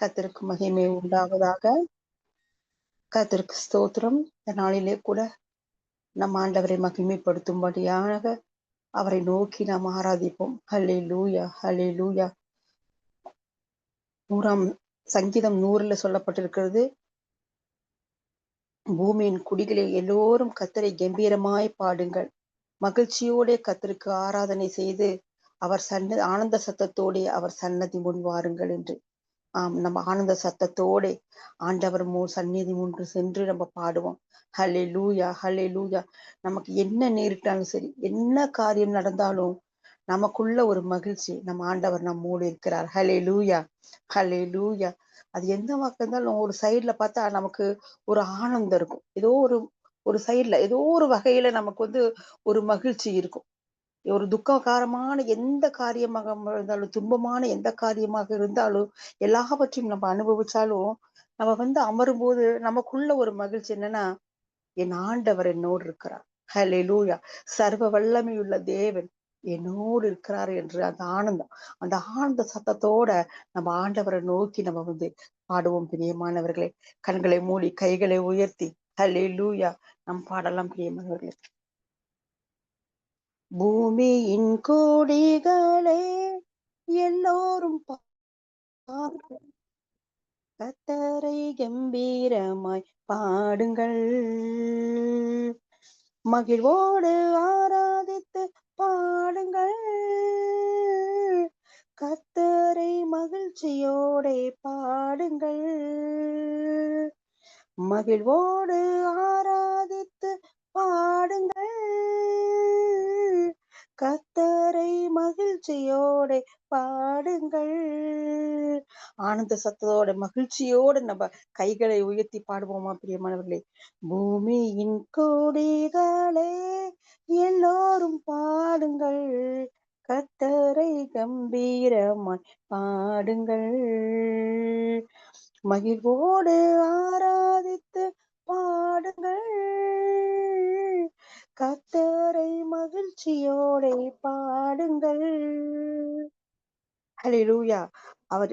கத்திற்கு மகிமை உண்டாவதாக. கத்திற்கு ஸ்தோத்திரம். இந்த நாளிலே கூட நம் ஆண்டவரை மகிமைப்படுத்தும்படியாக அவரை நோக்கி நாம் ஆராதிப்போம். ஹலே லூயா ஹலே லூயா நூறாம் சங்கீதம் நூறுல சொல்லப்பட்டிருக்கிறது. பூமியின் குடிகளே எல்லோரும் கத்தரை கம்பீரமாய் பாடுங்கள். மகிழ்ச்சியோட கத்தருக்கு ஆராதனை செய்து அவர் சன்ன ஆனந்த சத்தத்தோடே அவர் சன்னதி முன் வாருங்கள் என்று. ஆம் நம்ம ஆனந்த சத்தத்தோட ஆண்டவர் மோ சந்நிதி முன்று சென்று நம்ம பாடுவோம். ஹலே லூயா ஹலே லூயா நமக்கு என்ன நேரிட்டாலும் சரி என்ன காரியம் நடந்தாலும் நமக்குள்ள ஒரு மகிழ்ச்சி நம்ம ஆண்டவர் நம்மோடு இருக்கிறார். ஹலே லூயா ஹலே லூயா அது எந்த வாக்கு இருந்தாலும் ஒரு சைட்ல பார்த்தா நமக்கு ஒரு ஆனந்தம் இருக்கும். ஏதோ ஒரு ஒரு சைட்ல ஏதோ ஒரு வகையில நமக்கு வந்து ஒரு மகிழ்ச்சி இருக்கும். ஒரு துக்ககாரமான எந்த காரியமாக இருந்தாலும் துன்பமான எந்த காரியமாக இருந்தாலும் எல்லாவற்றையும் நம்ம அனுபவிச்சாலும் நம்ம வந்து அமரும் போது நமக்குள்ள ஒரு மகிழ்ச்சி என்னன்னா என் ஆண்டவர் என்னோடு இருக்கிறார். ஹலே லூயா சர்வ வல்லமையுள்ள தேவன் என்னோடு இருக்கிறார் என்று அந்த ஆனந்தம். அந்த ஆனந்த சத்தத்தோட நம்ம ஆண்டவரை நோக்கி நம்ம வந்து பாடுவோம் பிரியமானவர்களே. கண்களை மூடி கைகளை உயர்த்தி. ஹலே லூயா நம் பாடலாம் பிரியமானவர்களே. பூமியின் கோடிகளே எல்லோரும் கத்தரை கம்பீரமாய் பாடுங்கள். மகிழ்வோடு ஆராதித்து பாடுங்கள். கத்தரை மகிழ்ச்சியோட பாடுங்கள். மகிழ்வோடு ஆராதித்து பாடுங்கள். கத்தரை மகிழ்ச்சியோட பாடுங்கள். ஆனந்த சத்தத்தோட மகிழ்ச்சியோட நம்ம கைகளை உயர்த்தி பாடுவோமா பிரியமானவர்களே? பூமியின் கோடிகளே எல்லோரும் பாடுங்கள். கத்தரை கம்பீரமாய் பாடுங்கள். மகிழ்வோடு ஆரா கத்தரை மகிழ்ச்சியோட பாடுங்கள். ஹலிலூயா அவர்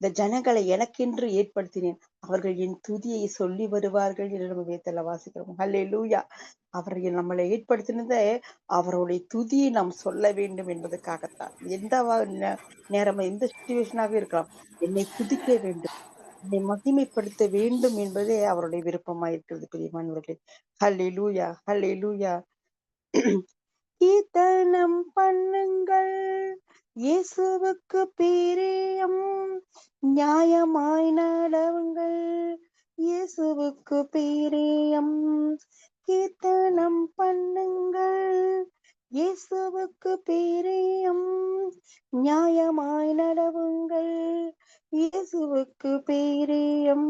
இந்த ஜனங்களை எனக்கென்று ஏற்படுத்தினேன். அவர்கள் என் துதியை சொல்லி வருவார்கள் என்று நம்ம வேத்தல வாசிக்கிறோம். ஹல்லே லூயா அவர்கள் நம்மளை ஏற்படுத்தினத அவருடைய துதியை நாம் சொல்ல வேண்டும் என்பதற்காகத்தான். எந்த நேரம் எந்த சுச்சுவேஷனாக இருக்கலாம் என்னை துதிக்க வேண்டும். அதை மகிமைப்படுத்த வேண்டும் என்பதே அவருடைய விருப்பமா இருக்கிறது பிரியமானவர்களே ஹல்லே லூயா ஹல்லே லூயா கீர்த்தனம் பண்ணுங்கள். இயேசுவுக்கு பிரியம். நியாயமாய் நடவுங்கள். இயேசுவுக்கு பிரியம். கீர்த்தனம் பண்ணுங்கள். இயேசுவுக்கு பிரியம். நியாயமாய் நடவுங்கள். இயேசுவுக்கு பேரியம்.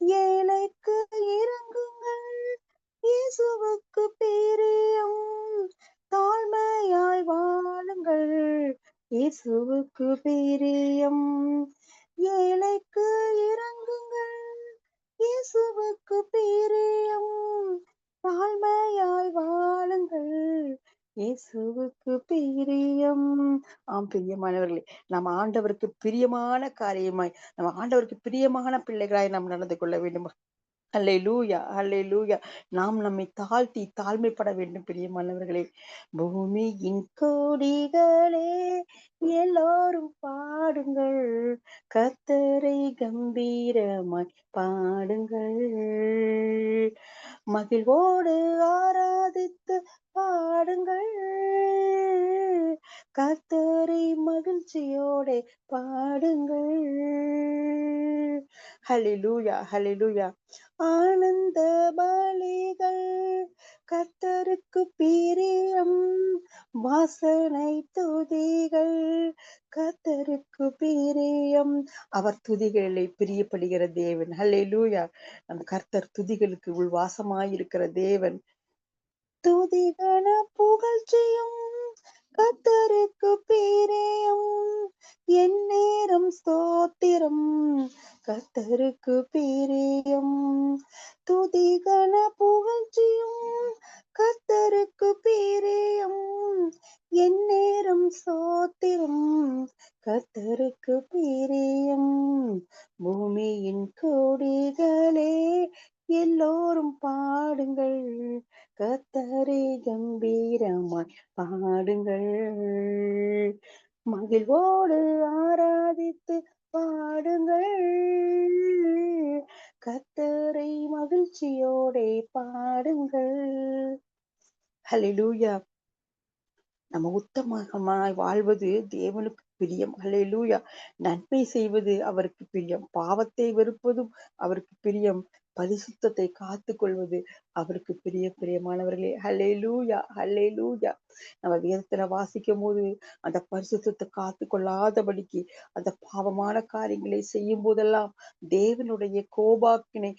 ஏழைக்கு இறங்குங்கள். இயேசுவுக்கு பேரியம். தாழ்மையாய் வாழுங்கள். இயேசுவுக்கு பேரியம். ஏழைக்கு இறங்குங்கள். இயேசுவுக்கு பேரியம். தாழ்மையாய் வாழுங்கள். இயேசுவுக்கு பிரியம். ஆம் பிரியமானவர்களே நாம் ஆண்டவருக்கு பிரியமான காரியமாய் நம்ம ஆண்டவருக்கு பிரியமான பிள்ளைகளாய் நாம் நடந்து கொள்ள வேண்டும். அல்லே லூயா அல்லை லூயா நாம் நம்மை தாழ்த்தி தாழ்மைப்பட வேண்டும் பிரியமானவர்களே. பூமியின் கோடிகளே எல்லோரும் பாடுங்கள். கத்தரை கம்பீரமாய் பாடுங்கள். மகிழ்வோடு ஆராதித்து பாடுங்கள். கத்தரை மகிழ்ச்சியோட பாடுங்கள். ஹலிலூயா ஹலிலூயா ஆனந்த பாலிகள் கத்தருக்கு பிரியம். வாசனை துதிகள் கத்தருக்கு பிரியம். அவர் துதிகளை பிரியப்படுகிற தேவன். ஹலே லூயா கர்த்தர் துதிகளுக்கு உள் வாசமாயிருக்கிற தேவன். துதிகள புகழ்ச்சியும் கத்தருக்கு பேரேயும். என் நேரம் ஸ்தோத்திரம் கத்தருக்கு பேரேயும். துதிகள புகழ்ச்சியும் கத்தருக்கு பேரேயும். என் நேரம் சோத்திரம் கத்தருக்கு பிரியம். பூமியின் கோடிகளே எல்லோரும் பாடுங்கள். கத்தரை கம்பீரமாய் பாடுங்கள். மகிழ்வோடு ஆராதித்து பாடுங்கள். கத்தரை மகிழ்ச்சியோட பாடுங்கள். ஹalleluya நம்ம உத்தமமாய் வாழ்வது தேவனுக்கு பிரியம். ஹலெலூயா நன்மை செய்வது அவருக்கு பிரியம். பாவத்தை வெறுப்பதும் அவருக்கு பிரியம். பரிசுத்தத்தை காத்து கொள்வது அவருக்கு பெரிய பிரியமானவர்களே. ஹலே லூயா நம்ம வேதத்துல வாசிக்கும் போது அந்த பரிசுத்தத்தை காத்து கொள்ளாதபடிக்கு அந்த பாவமான காரியங்களை செய்யும் போதெல்லாம் தேவனுடைய கோபாக்கினை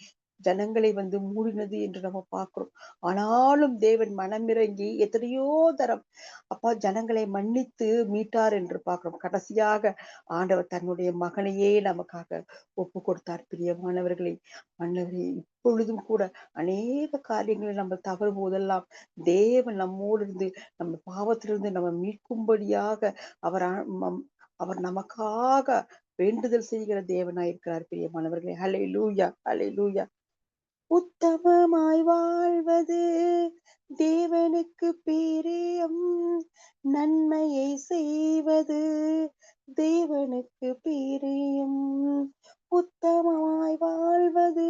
ஜனங்களை வந்து மூடினது என்று நம்ம பார்க்கிறோம். ஆனாலும் தேவன் மனமிறங்கி எத்தனையோ தரம் அப்பா ஜனங்களை மன்னித்து மீட்டார் என்று பார்க்கிறோம். கடைசியாக ஆண்டவர் தன்னுடைய மகனையே நமக்காக ஒப்பு கொடுத்தார் பிரியமானவர்களை மன்னவரை இப்பொழுதும் கூட அநேக காரியங்களை நம்ம தவறு போதெல்லாம் தேவன் நம்மோடு இருந்து நம்ம பாவத்திலிருந்து நம்ம மீட்கும்படியாக அவர் அவர் நமக்காக வேண்டுதல் செய்கிற தேவனாயிருக்கிறார். பிரியமானவர்களே ஹலை லூயா ஹலை லூயா உத்தமமாய் வாழ்வது. தேவனுக்கு பிரியம் நன்மையை செய்வது. தேவனுக்கு பிரியம் உத்தமமாய் வாழ்வது.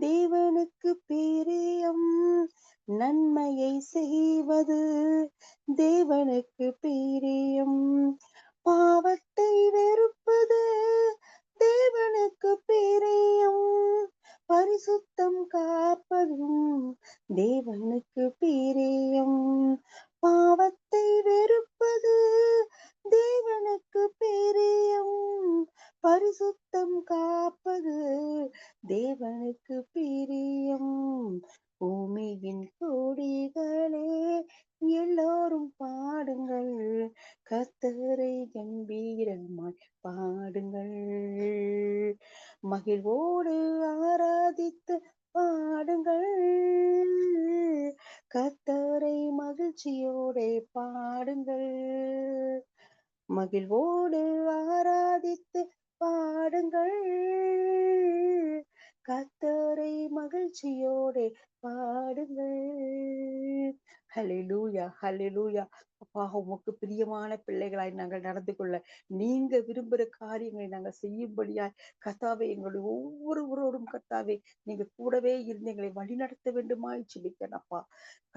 தேவனுக்கு பிரியம் நன்மையை செய்வது. தேவனுக்கு பிரியம் பாவத்தை வெறுப்பது. காப்பதும் தேவனுக்கு பிரியம். மகிழ்ச்சியோடே பாடுங்கள். மகிழ்வோடு ஆராதித்து பாடுங்கள். கத்தரை மகிழ்ச்சியோடே பாடுங்கள். ஹலிலூயா ஹலிலூயா அப்பா உமக்கு பிரியமான பிள்ளைகளாய் நாங்கள் நடந்து கொள்ள. நீங்க விரும்புகிற காரியங்களை நாங்கள் செய்யும்படியாய் கத்தாவே எங்களுடைய ஒவ்வொருவரோடும் கத்தாவே நீங்க கூடவே இருந்து எங்களை வழிநடத்த வேண்டுமாய் சிபிக்கிறேன் அப்பா.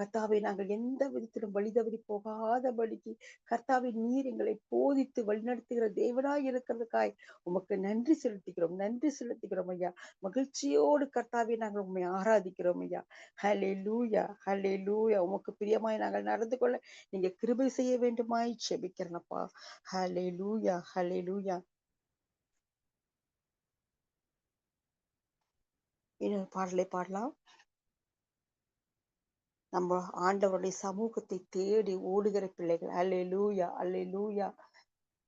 கத்தாவை நாங்கள் எந்த விதத்திலும் வழிதவறி போகாதபடிக்கு கர்த்தாவை நீர் எங்களை போதித்து வழிநடத்துகிற தேவனாய் இருக்கிறதுக்காய் உமக்கு நன்றி செலுத்துகிறோம் நன்றி செலுத்துகிறோம் ஐயா. மகிழ்ச்சியோடு கர்த்தாவை நாங்கள் உண்மை ஆராதிக்கிறோம் ஐயா. ஹலே லூயா ஹலே லூயா உமக்கு பிரியமாய் நாங்கள் நடந்து கொள்ள. நீங்க கிருபை செய்ய வேண்டுமாய் செபிக்கிறனப்பா. ஹலே லூயா ஹலே லூயா இன்னொரு பாடலை பாடலாம். நம்ம ஆண்டவருடைய சமூகத்தை தேடி ஓடுகிற பிள்ளைகள். அல்லே லூயா அல்லே லூயா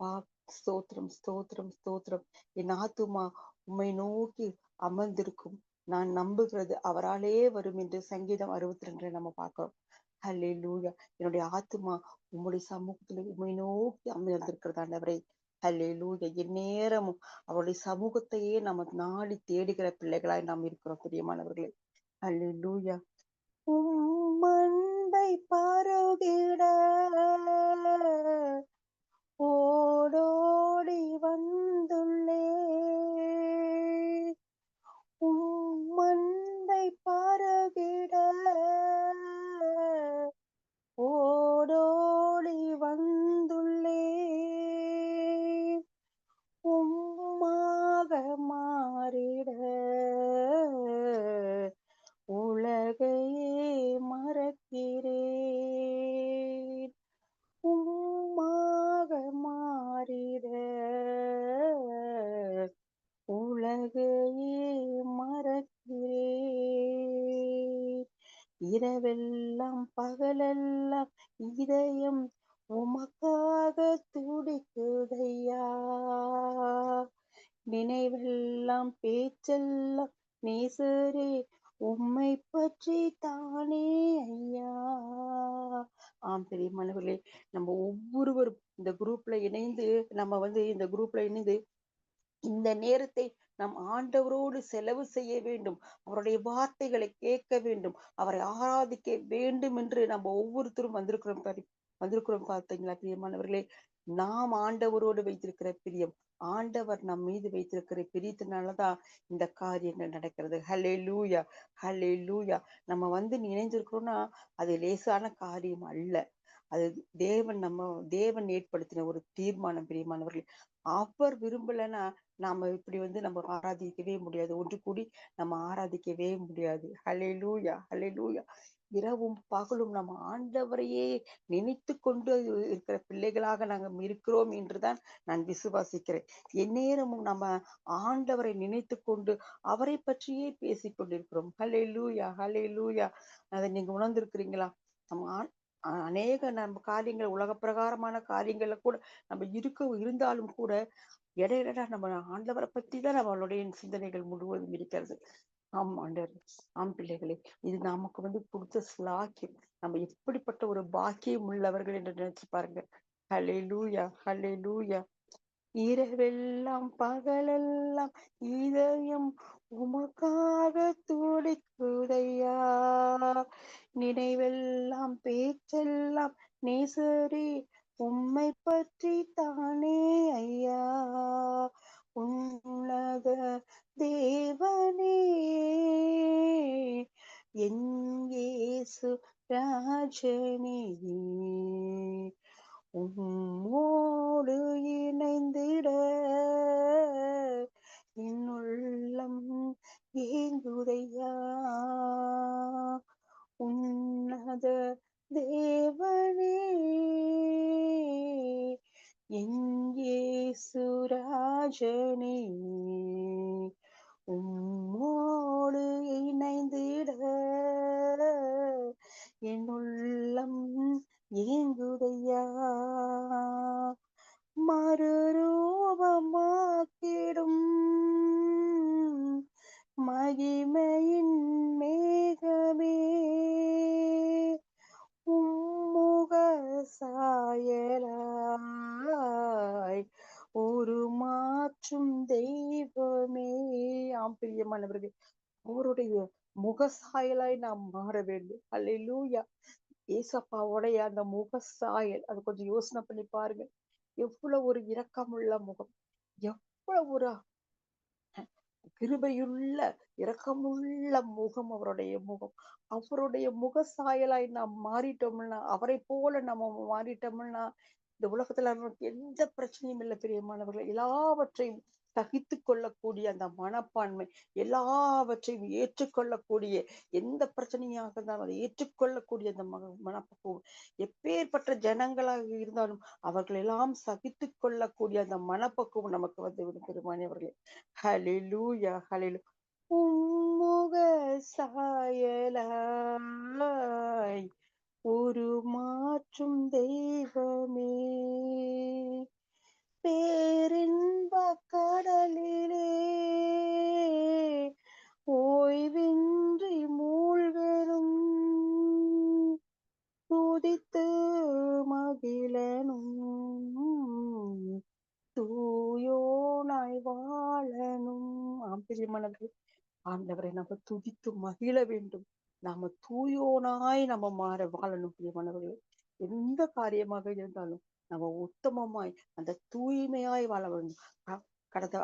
பா ஸ்தோத்திரம் ஸ்தோத்திரம் ஸ்தோத்திரம். என் ஆத்துமா உம்மை நோக்கி அமர்ந்திருக்கும். நான் நம்புகிறது அவராலே வரும் என்று சங்கீதம் அறுபத்தி ரெண்டு நம்ம பார்க்கிறோம். ஹலே லூயா என்னுடைய ஆத்மா உம்முடைய சமூகத்துல உண்மை நோக்கி அமர்ந்திருக்கிறது ஆண்டவரை. ஹலே லூயா எந்நேரமும் அவருடைய சமூகத்தையே நம்ம நாடி தேடுகிற பிள்ளைகளாய் நாம் இருக்கிறோம் பிரியமானவர்களே. ஹலே லூயா உம்மண்டை பருகிட ஓடோடி வந்த இரவெல்லாம் பகலெல்லாம் இதயம் உமக்காக துடிக்குதையா? நினைவெல்லாம் பேச்செல்லாம் நேசரே உம்மை பற்றி தானே ஐயா? ஆம் பெரியமானவர்களே நம்ம ஒவ்வொருவரும் இந்த குரூப்ல இணைந்து நம்ம வந்து இந்த குரூப்ல இணைந்து இந்த நேரத்தை நம் ஆண்டவரோடு செலவு செய்ய வேண்டும். அவருடைய வார்த்தைகளை கேட்க வேண்டும். அவரை ஆராதிக்க வேண்டும் என்று நம்ம ஒவ்வொருத்தரும் வந்திருக்கிறோம் வந்திருக்கிறோம் பார்த்தீங்களா பிரியமானவர்களே? நாம் ஆண்டவரோடு வைத்திருக்கிற பிரியம் ஆண்டவர் நம் மீது வைத்திருக்கிற பிரியத்தினாலதான் இந்த காரியங்கள் நடக்கிறது. ஹலே லூயா ஹலே லூயா நம்ம வந்து நினைஞ்சிருக்கிறோம்னா அது லேசான காரியம் அல்ல. அது தேவன் நம்ம தேவன் ஏற்படுத்தின ஒரு தீர்மானம் பிரியமானவர்கள். அவர் விரும்பலைன்னா நாம இப்படி வந்து நம்ம ஆராதிக்கவே முடியாது. ஒன்று கூடி நம்ம ஆராதிக்கவே முடியாது. ஹலே லூயா ஹலே லூயா இரவும் பகலும் நம்ம ஆண்டவரையே நினைத்து கொண்டு இருக்கிற பிள்ளைகளாக நாங்கள் இருக்கிறோம் என்றுதான் நான் விசுவாசிக்கிறேன். எந்நேரமும் நம்ம ஆண்டவரை நினைத்து கொண்டு அவரை பற்றியே பேசிக் கொண்டிருக்கிறோம். ஹலே லூயா ஹலே லூயா அதை நீங்க உணர்ந்திருக்கிறீங்களா? நம்ம அநேக நம்ம காரியங்கள் உலக பிரகாரமான காரியங்கள்ல கூட நம்ம இருக்க இருந்தாலும் கூட இடையிடா நம்ம ஆண்டவரை பத்தி தான் நம்மளுடைய சிந்தனைகள் முழுவதும் இருக்கிறது. ஆம் ஆண்டவர் ஆம் பிள்ளைகளே இது நமக்கு வந்து கொடுத்த ஸ்லாக்கியம் நம்ம எப்படிப்பட்ட ஒரு பாக்கியம் உள்ளவர்கள் என்று நினைச்சு பாருங்க ஹலே லூயா ஹலே லூயா இரவெல்லாம் பகலெல்லாம் நாத தேவனே. எங்கே சுராஜனே உம்மோடு இணைந்திட. என்னுள்ளம் ஏங்குதையா. மறுரூபமாக்கிடும் மகிமையின் மேகமே. பிரியமானவர்கள் அவருடைய முகசாயலாய் நாம் மாற வேண்டும். அல்லூயா ஏசப்பாவுடைய அந்த முக சாயல் அது கொஞ்சம் யோசனை பண்ணி பாருங்க எவ்வளவு ஒரு இரக்கமுள்ள முகம் எவ்வளவு ஒரு கிருபையுள்ள இரக்கமுள்ள முகம் அவருடைய முகம். அவருடைய முக சாயலாய் நாம் மாறிட்டோம்னா அவரை போல நம்ம மாறிட்டோம்னா இந்த உலகத்துல எந்த பிரச்சனையும் இல்லை பிரியமானவர்கள். எல்லாவற்றையும் சகித்து கொள்ளக்கூடிய அந்த மனப்பான்மை எல்லாவற்றையும் ஏற்றுக்கொள்ளக்கூடிய எந்த பிரச்சனையாக இருந்தாலும் அதை ஏற்றுக்கொள்ளக்கூடிய அந்த மனப்பக்குவம். எப்பேற்பட்ட ஜனங்களாக இருந்தாலும் அவர்கள் எல்லாம் சகித்து கொள்ளக்கூடிய அந்த மனப்பக்குவம் நமக்கு வந்து பெருமானவர்களே ஹலிலூயா ஹலிலு உம்முக சாயலாய் ஒரு மாற்றும் தெய்வமே. பேரின்ப கடலிலே ஓய்வின்றி மூழ்கனும். துதித்து மகிழனும். தூயோனாய் வாழனும். ஆம்பிரியமானது ஆண்டவரை நம்ம துதித்து மகிழ வேண்டும். நாம தூயோனாய் நம்ம மாற வாழணும் பிரியமானவர்களே எந்த காரியமாக இருந்தாலும் நம்ம உத்தமமாய் அந்த தூய்மையாய் வாழ வேண்டும். கடந்த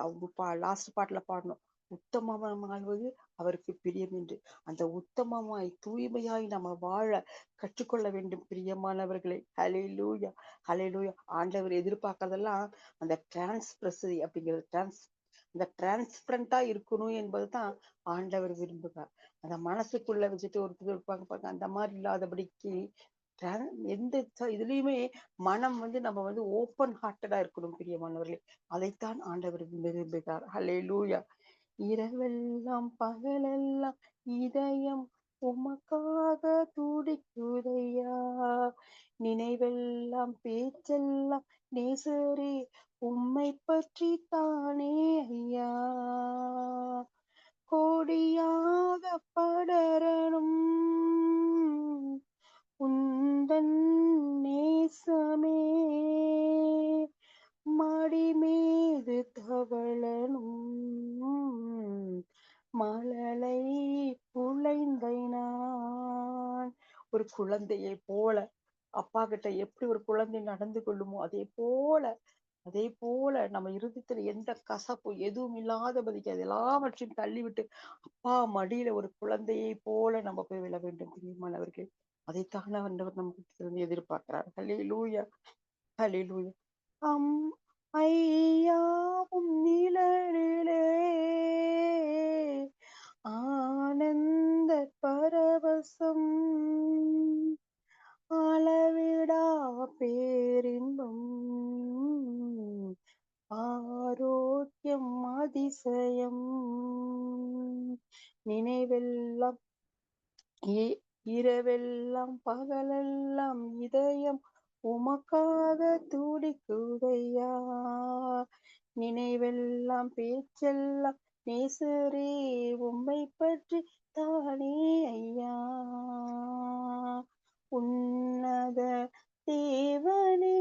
லாஸ்ட் பாட்டுல பாடணும். உத்தமமாழ்வது அவருக்கு பிரியம் என்று. அந்த உத்தமமாய் தூய்மையாய் நம்ம வாழ கற்றுக்கொள்ள வேண்டும் பிரியமானவர்களை. ஹலே லூயா ஹலே லூயா ஆண்டவர் எதிர்பார்க்கறதெல்லாம் அந்த டிரான்ஸ்பிரசி அப்படிங்கிறது டிரான்ஸ் அந்த டிரான்ஸ்பரண்டா இருக்கணும் என்பதுதான் ஆண்டவர் விரும்புகிறார். அந்த மனசுக்குள்ள வச்சுட்டு ஒருத்தர் இருப்பாங்க அந்த மாதிரி இல்லாதபடிக்கு எந்த இதுலயுமே மனம் வந்து நம்ம வந்து ஓப்பன் ஹார்ட்டடா இருக்கணும் பிரியமானவர்களே அதைத்தான் ஆண்டவர் விரும்புகிறார். ஹலே லூயா இரவெல்லாம் பகலெல்லாம் இதயம் உமக்காக துடிக்குதையா? நினைவெல்லாம் பேச்செல்லாம் நேசரே உம்மை பற்றி தானே ஐயா? கோடியாக படரணும் உந்தன் நேசமே. மடி மீது தவளனும் மழலை புழைந்தை நான் ஒரு குழந்தையை போல அப்பா கிட்ட எப்படி ஒரு குழந்தை நடந்து கொள்ளுமோ அதே போல அதே போல நம்ம இருதயத்துல எந்த கசப்பு எதுவும் இல்லாதபடிக்கு அது எல்லாவற்றையும் தள்ளிவிட்டு அப்பா மடியில ஒரு குழந்தையை போல நம்ம போய் விழ வேண்டும் பிரியமானவர்கள். அதைத்தான் ஆண்டவர் நமக்கு இருந்து எதிர்பார்க்கிறார். ஹலே லூயா ஹலே லூயா அம் ஐயாவும் நிழலிலே ஆனந்த பரவசம் அளவிடா பேரின்பம் ஆரோக்கியம் அதிசயம் நினைவெல்லாம் இரவெல்லாம் பகலெல்லாம் இதயம் உமக்காக துடிக்குதையா நினைவெல்லாம் பேச்செல்லாம் நேசரே உம்மை பற்றி தானே ஐயா? உன்னத தேவனே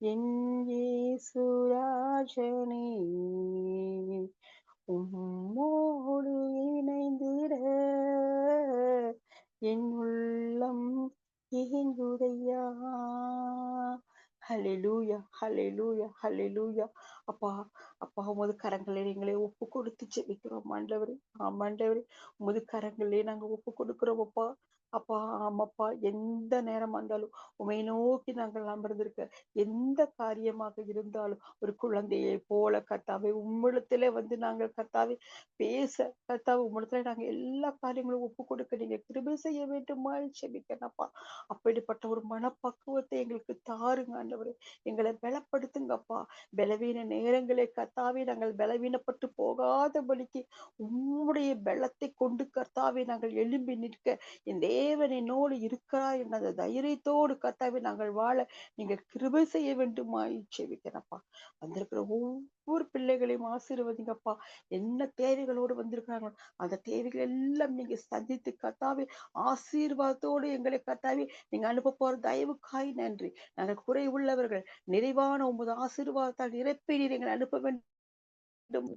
எங்கே சுராஜனே உம்மோடு இணைந்து என் உள்ளம் ஏங்குதையா ஹலெலூயா ஹலெலூயா ஹலெலூயா அப்பா அப்பா உமது கரங்களை எங்களை ஒப்பு கொடுத்து ஜெபிக்கிறோம் ஆண்டவரே. ஆமா மாண்டவரே உமது கரங்களே நாங்க ஒப்பு கொடுக்கிறோம் அப்பா. அப்பா ஆமாப்பா எந்த நேரமா இருந்தாலும் உமை நோக்கி நாங்கள் அமர்ந்திருக்க எந்த காரியமாக இருந்தாலும் ஒரு குழந்தையை போல கத்தாவே உம்மிடத்துல வந்து நாங்கள் கத்தாவே பேச கத்தாவை உம்மிடத்துல நாங்க எல்லா காரியங்களும் ஒப்பு கொடுக்க நீங்க கிருபை செய்ய வேண்டுமா செபிக்கிறப்பா அப்படிப்பட்ட ஒரு மனப்பக்குவத்தை எங்களுக்கு தாருங்க ஆண்டவர். எங்களை பலப்படுத்துங்கப்பா பலவீன நேரங்களை கத்தாவே நாங்கள் பலவீனப்பட்டு போகாதபடிக்கு உம்முடைய பலத்தை கொண்டு கர்த்தாவே நாங்கள் எழும்பி நிற்க இந்த தேவன் என்னோடு இருக்கிறார் என்ற அந்த தைரியத்தோடு கத்தாவே நாங்கள் வாழ நீங்க கிருபை செய்ய வேண்டுமா? செவிக்கிறப்பா வந்திருக்கிற ஒவ்வொரு பிள்ளைகளையும் ஆசீர்வதிங்கப்பா. என்ன தேவைகளோடு வந்திருக்கிறாங்களோ அந்த தேவைகள் எல்லாம் நீங்க சந்தித்து கத்தாவே ஆசீர்வாதத்தோடு எங்களை கத்தாவே நீங்க அனுப்ப போற தயவுக்காய் நன்றி. நாங்கள் குறை உள்ளவர்கள் நிறைவான உமது ஆசீர்வாதத்தால் நிரப்பி எங்களை அனுப்ப வேண்டும்.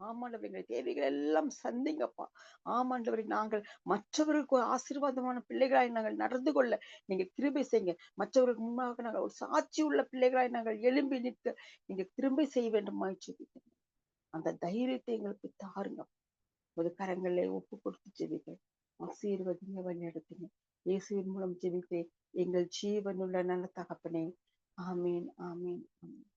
ஆமாண்டவர் எங்கள் தேவைகள் எல்லாம் சந்திங்கப்பா. ஆமாண்டவரை நாங்கள் மற்றவர்களுக்கு ஆசீர்வாதமான பிள்ளைகளாய் நாங்கள் நடந்து கொள்ள நீங்க திரும்பி செய்யுங்க. மற்றவர்களுக்கு முன்பாக நாங்கள் ஒரு சாட்சி உள்ள பிள்ளைகளாய் நாங்கள் எழும்பி நிற்க நீங்க திரும்பி செய்ய வேண்டுமாய் ஜெபிக்கிறேன் அந்த தைரியத்தை எங்களுக்கு தாருங்க ஒரு கரங்களை ஒப்பு கொடுத்து ஜெபிக்க ஆசீர்வதிங்க வழிநடத்துங்க இயேசுவின் மூலம் ஜெபித்தே எங்கள் ஜீவனுள்ள நல்ல தகப்பனே. ஆமீன் ஆமீன் ஆமீன்.